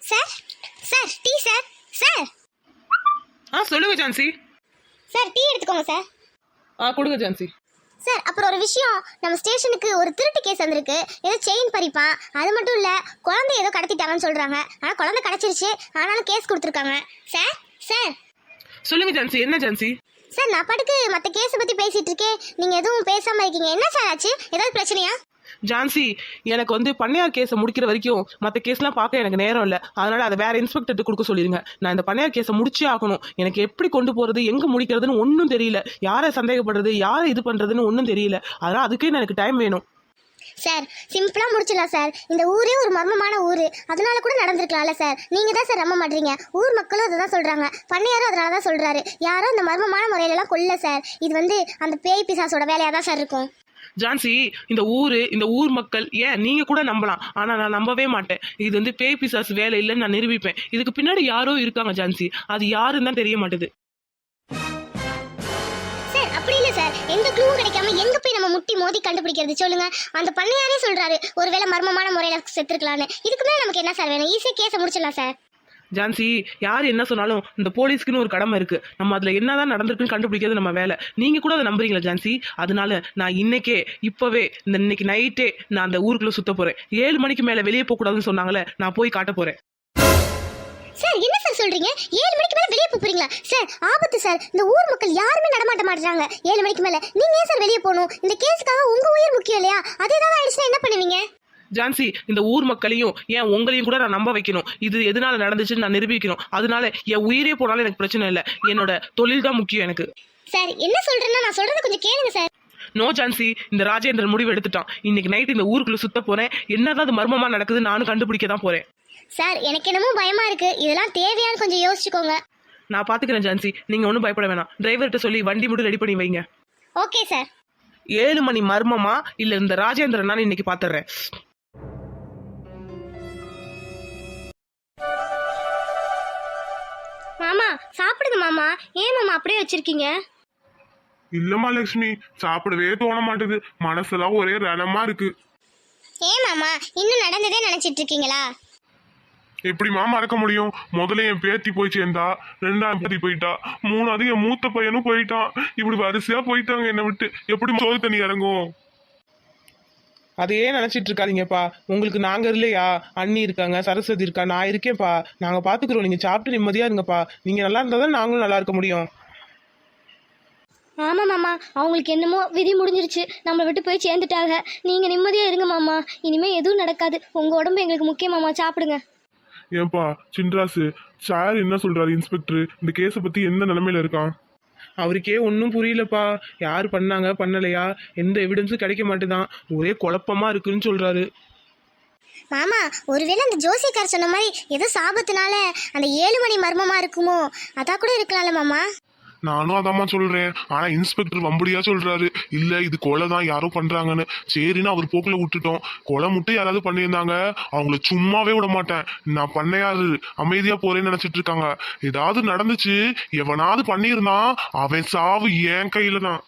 Sir sir tea sir sir. ஆ சொல்லுங்க Jhansi. Sir tea எடுத்துக்கோங்க sir. ஆ கொடுங்க ஜான்சி. சார் அப்புறம் ஒரு விஷயம் நம்ம ஸ்டேஷனுக்கு ஒரு திருட்டு கேஸ் வந்திருக்கு. ஏதோ செயின் பறிப்பான் அது மட்டும் இல்லை குழந்தை ஏதோ கடத்திட்டாங்கன்னு சொல்கிறாங்க ஆனால் குழந்தை கிடச்சிருச்சு. ஆனாலும் கேஸ் கொடுத்துருக்காங்க. Sir sir. சொல்லுங்க ஜான்சி என்ன ஜான்சி? சார் நான் பாட்டுக்கு மற்ற கேஸை பற்றி பேசிகிட்டு இருக்கேன். நீங்கள் எதுவும் பேசாமல் இருக்கீங்க. என்ன சார் ஆச்சு? ஏதாவது பிரச்சனையா? ஜான்சி எனக்கு வந்து பண்ணையார் கேஸை முடிக்கிற வரைக்கும் மற்ற கேஸ்லாம் பார்க்க எனக்கு நேரம் இல்லை. அதனால அதை வேற இன்ஸ்பெக்டர்ட்டு கொடுக்க சொல்லிடுங்க நான் இந்த பண்ணையார் கேஸை முடிச்சே ஆகணும். எனக்கு எப்படி கொண்டு போறது எங்க முடிக்கிறதுன்னு ஒன்றும் தெரியல. யாரை சந்தேகப்படுறது யாரை இது பண்றதுன்னு ஒன்றும் தெரியல. அதனால அதுக்கே எனக்கு டைம் வேணும். சார் சிம்பிளாக முடிச்சிடலாம் சார் இந்த ஊரே ஒரு மர்மமான ஊர். அதனால கூட நடந்திருக்கலாம்ல சார் நீங்கள் தான் சார் நம்ப மாட்டீங்க. ஊர் மக்களும் அதை தான் சொல்கிறாங்க பண்ணையாரும் அதனால தான் சொல்கிறாரு யாரும் அந்த மர்மமான முறையிலலாம் கொல்ல சார் இது வந்து அந்த பேய் பிசாசோட வேலையாக தான் சார் இருக்கும். ஜான்சி இந்த ஊர் இந்த ஊர் மக்கள் ஏன்? நீங்கள் கூட நம்பலாம். ஆனால் நான் நம்பவே மாட்டேன். இது வந்து பேய் பிசாஸ் வேலை இல்லைன்னு நான் நிரூபிப்பேன். இதுக்கு பின்னாடி யாரோ இருக்காங்க ஜான்சி. அது யாருன்னு தான் தெரிய மாட்டேது. சார் அப்படி இல்லை சார். எந்த க்ளூவும் கிடைக்காம எங்க போய் நம்ம முட்டி மோதி கண்டுபிடிக்கிறது? சொல்லுங்க. அந்த பண்ணையாரே சொல்றாரு. ஒருவேளை மர்மமான முறையில செத்துருக்கலாம்னு. இதுக்கு மேலே நமக்கு என்ன சார் வேணும்? ஈஸியாக கேஸை முடிச்சிடலாம் சார். ஜான்சி யார் என்ன சொன்னாலும் இந்த போலீஸ்க்குன்னு ஒரு கடமை இருக்கு. நம்ம அதுல என்னதான் நடந்திருக்குன்னு கண்டுபிடிக்கிறது நம்ம வேலை. நீங்க கூட அதை நம்புறீங்களா ஜான்சி? அதனால நான் இன்னைக்கே இப்பவே இந்த இன்னைக்கு நைட்டே நான் அந்த ஊருக்குள்ள சுத்த போறேன். ஏழு மணிக்கு மேல வெளியே போக கூடாதுன்னு சொன்னாங்களே நான் போய் காட்ட போறேன். சார் என்ன சார் சொல்றீங்க? ஏழு மணிக்கு மேல வெளியே போறீங்களா? சார் ஆபத்து சார் இந்த ஊர் மக்கள் யாருமே நடமாட்ட மாட்டாங்க ஏழு மணிக்கு மேல. நீங்க ஏன் சார் வெளியே போகணும்? இந்த கேஸுக்காக உங்க உயிர் முக்கியம் இல்லையா? அது ஏதாவது ஆயிடுச்சுன்னா என்ன பண்ணுவீங்க? ஜான்சி இந்த ஊர் மக்களையும் ஏன் உங்களையும் கூட நான் நம்ப வைக்கணும். இது எதனால நடந்துச்சுன்னு நான் நிரூபிக்கணும். அதனால என் உயிரே போனாலும் எனக்கு பிரச்சனை இல்லை. என்னோட தொழில் தான் முக்கியம் எனக்கு. சார் என்ன சொல்றேன்னா நான் சொல்றத கொஞ்சம் கேளுங்க சார். நோ ஜான்சி இந்த ராஜேந்திரன் முடிவு எடுத்துட்டான். இன்னைக்கு நைட் இந்த ஊருக்குள்ள சுத்த போறேன். என்னதான் அது மர்மமா நடக்குது நானும் கண்டுபிடிக்க தான் போறேன். சார் எனக்கு என்னமோ பயமா இருக்கு. இதெல்லாம் தேவையான்னு கொஞ்சம் யோசிச்சுக்கோங்க. நான் பாத்துக்கிறேன் ஜான்சி. நீங்க ஒன்றும் பயப்பட வேணாம். டிரைவர்கிட்ட சொல்லி வண்டி மட்டும் ரெடி பண்ணி வைங்க. Okay sir. ஏழு மணி மர்மமா? இல்ல இந்த ராஜேந்திரன் நான் இன்னைக்கு பாத்துறேன். சாப்பிடுங்க மாமா. ஏன் மாமா அப்படியே வச்சிருக்கீங்க? இல்லம்மா லட்சுமி சாப்பிடவே தோண மாட்டுது மனசெல்லாம் ஒரே ரணமா இருக்கு. ஏன் மாமா? இன்னும் நடந்ததே நினைச்சிட்டு இருக்கீங்களா? எப்படிம்மா மறக்க முடியும்? முதல்ல என் பேத்தி போய் சேர்ந்தா ரெண்டாம் பேத்தி போயிட்டா மூணாவது என் மூத்த பையனும் போயிட்டான். இப்படி வரிசையா போயிட்டாங்க என்னை விட்டு. எப்படி சோறு தண்ணி இறங்கும்? அதையே நினைச்சிட்டு இருக்காதீங்கப்பா உங்களுக்கு நாங்க இல்லையா? அண்ணி இருக்காங்க சரஸ்வதி இருக்கா நான் இருக்கேன்ப்பா. நாங்க பாத்துக்கிறோம். நீங்க சாப்பிட்டு நிம்மதியா இருங்கப்பா. நீங்க நல்லா இருந்தா தான் நாங்களும் நல்லா இருக்க முடியும். ஆமாம் மாமா. அவங்களுக்கு என்னமோ விதி முடிஞ்சிருச்சு. நம்மளை விட்டு போய் சேர்ந்துட்டாங்க. நீங்கள் நிம்மதியாக இருங்க மாமா. இனிமேல் எதுவும் நடக்காது. உங்கள் உடம்பு எங்களுக்கு முக்கியம் மாமா. சாப்பிடுங்க. ஏன்பா சின்ராசு சார் என்ன சொல்றாரு இன்ஸ்பெக்டர்? இந்த கேஸை பத்தி என்ன நிலைமையில இருக்கான்? அவருக்கே ஒன்றும் புரியலப்பா. யார் பண்ணாங்க பண்ணலையா? எந்த எவிடன்ஸும் கிடைக்க மாட்டேதான். ஒரே குழப்பமா இருக்குன்னு சொல்றாரு. மாமா ஒருவேளை அந்த ஜோசியக்கார் சொன்ன மாதிரி ஏதோ சாபத்தினால அந்த ஏழு மணி மர்மமா இருக்குமோ? அதான் கூட இருக்கலாம்ல மாமா. நானும் அதாம்மா சொல்றேன். ஆனா இன்ஸ்பெக்டர் வம்படியா சொல்றாரு. இல்ல இது கொலை தான் யாரோ பண்றாங்கன்னு. சரின்னு அவர் போக்குல விட்டுட்டோம். கொலை மட்டும் யாராவது பண்ணியிருந்தாங்க? அவங்கள சும்மாவே விட மாட்டேன். நான் பண்ணையாரு. அமைதியா போறேன்னு நினைச்சிட்டு இருக்காங்க. ஏதாவது நடந்துச்சு? எவனாவது பண்ணியிருந்தான்? அவன் சாவு என் கையில தான்.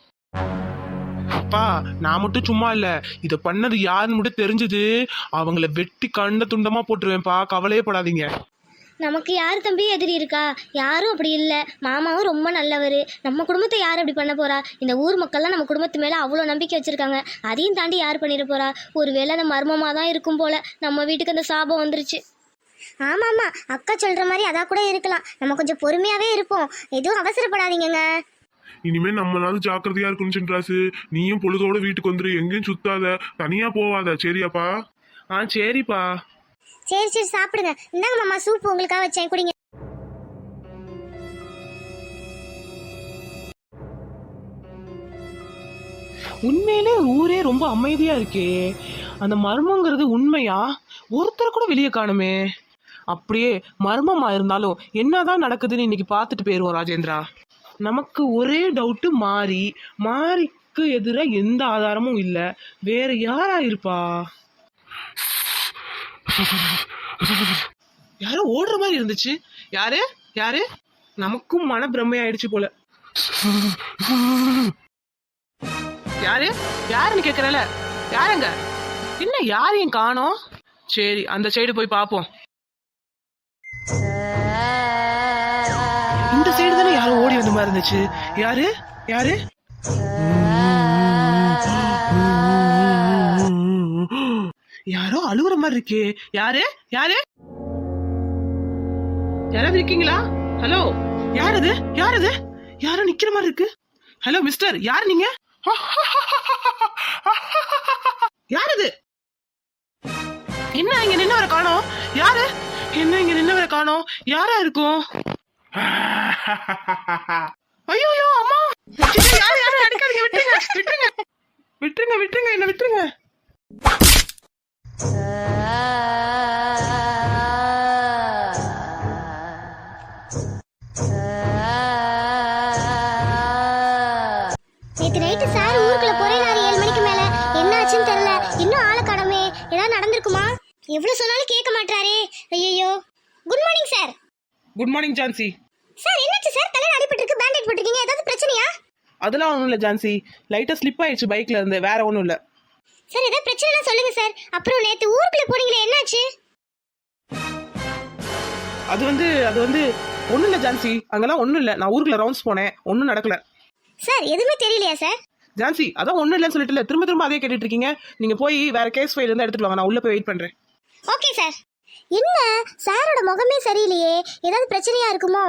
அப்பா நான் மட்டும் சும்மா இல்ல. இத பண்ணது யாருன்னு மட்டும் தெரிஞ்சது. அவங்கள வெட்டி கண்ட துண்டமா போட்டுருவேன்ப்பா. கவலையே படாதீங்க. நமக்கு யார் தம்பி எதிரி இருக்கா? யாரும் அப்படி இல்லை. மாமாவும் ரொம்ப நல்லவர். நம்ம குடும்பத்தை யார் அப்படி பண்ண போறா? இந்த ஊர் மக்கள்லாம் நம்ம குடும்பத்து மேலே அவ்வளோ நம்பிக்கை வச்சுருக்காங்க. அதையும் தாண்டி யார் பண்ணிட போறா? ஒருவேளை அந்த மர்மமாக தான் இருக்கும் போல நம்ம வீட்டுக்கு அந்த சாபம் வந்துருச்சு. ஆமா ஆமா. அக்கா சொல்ற மாதிரி அதா கூட இருக்கலாம். நம்ம கொஞ்சம் பொறுமையாவே இருப்போம். எதுவும் அவசரப்படாதீங்கங்க. இனிமே நம்மளாவது ஜாக்கிரதையா இருக்கணும் சின்ராசு நீயும் பொழுதோட வீட்டுக்கு வந்துரு. எங்கேயும் சுத்தாத. தனியா போவாத. சரியாப்பா? ஆ சரிப்பா. சரி சரி சாப்பிடுங்க. இந்தாங்க மாமா சூப் உங்களுக்காக வச்சேன். குடிங்க. உண்மையிலே ஊரே ரொம்ப அமைதியா இருக்கே. அந்த மர்மங்கிறது உண்மையா? ஒருத்தர் கூட வெளியே காணுமே. அப்படியே மர்மமா இருந்தாலும் என்னதான் நடக்குதுன்னு இன்னைக்கு பார்த்துட்டு போயிருவோம் ராஜேந்திரா. நமக்கு ஒரே டவுட்டு மாறி மாறிக்கு எதிராக எந்த ஆதாரமும் இல்லை. வேற யாரா இருப்பா? யாரோ ஓடுற மாதிரி இருந்துச்சு. யாரு? யாரு? நமக்கும் மன பிரம்மையாயிடுச்சு போல. யாரு? யாருன்னு கேக்குறல யாருங்க? என்ன யாரையும் காணோம்? சரி அந்த சைடு போய் பாப்போம். இந்த சைடு சைடு தானே யாரும் ஓடி வந்த மாதிரி இருந்துச்சு. யாரு? யாரு? யாரோ அழுகுற மாதிரி இருக்கே. யாரு? யாரு? யாராவது இருக்கீங்களா? ஹலோ யார் அது யார் அது யாரோ நிக்கிற மாதிரி இருக்கு. ஹலோ மிஸ்டர் யார் நீங்க? யார் அது என்ன இங்க நின்னவரை காணோம்? யாரு? என்ன இங்க நின்னவரை காணோம்? யாரா இருக்கும்? ஐயோ ஐயோ அம்மா யாரு யாரு? அடிக்காதீங்க விட்டுருங்க விட்டுருங்க. விட்டுருங்க விட்டுருங்க என்ன விட்டுருங்க. நேத்து நைட்டு சார் ஊருக்குள்ள போறேனாரு ஏழு மணிக்கு மேல. என்ன ஆச்சுன்னு தெரியல. இன்னும் ஆளை ஏதாவது நடந்திருக்குமா? எவ்வளவு சொன்னாலும் கேட்க மாட்டாரே ஐயோ good morning sir good morning Jhansi sir என்னாச்சு சார் தலையில அடிபட்டு இருக்கு பேண்டேஜ் போட்டிருக்கீங்க. ஏதாவது பிரச்சனையா? அதெல்லாம் ஒன்றும் இல்லை ஜான்சி லைட்டா ஸ்லிப் ஆயிடுச்சு பைக்ல இருந்து. வேற ஒன்றும் இல்லை. சார் ஏதாவது பிரச்சனைனா சொல்லுங்க சார் அப்புறம் நேத்து ஊருக்குள்ள போனீங்களே என்னாச்சு? அது வந்து அது வந்து ஒன்றும் இல்லை ஜான்சி. அங்கெல்லாம் ஒன்றும் இல்லை. நான் ஊருக்குள்ள ரவுண்ட்ஸ் போனேன். ஒன்றும் நடக்கல. சார் எதுவுமே தெரியலையா சார்? ஜான்சி அதான் ஒன்றும் இல்லைன்னு சொல்லிட்டு திரும்ப திரும்ப அதே கேட்டுட்டு இருக்கீங்க. நீங்க போய் வேற கேஸ் ஃபைல் இருந்தா எடுத்துட்டு வாங்க. நான் உள்ள போய் வெயிட் பண்றேன். Okay sir. என்ன? சாரோட முகமே சரியில்லையே. ஏதாவது பிரச்சனையா இருக்குமோ?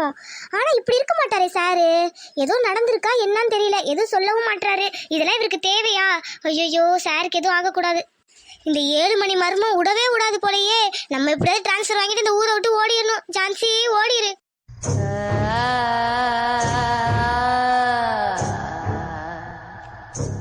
ஆனா இப்படி இருக்க மாட்டாரே சாரு. ஏதோ நடந்திருக்கா? என்னன்னு தெரியல. எதுவும் சொல்லவும் மாட்டாரு இதெல்லாம் இவருக்கு தேவையா? ஐயோ சாருக்கு எதுவும் ஆகக்கூடாது. இந்த ஏழு மணி மர்மம் விடவே விடாது போலயே. நம்ம எப்படியாவது டிரான்ஸ்ஃபர் வாங்கிட்டு இந்த ஊரை விட்டு ஓடிடணும். ஜான்சி Ah.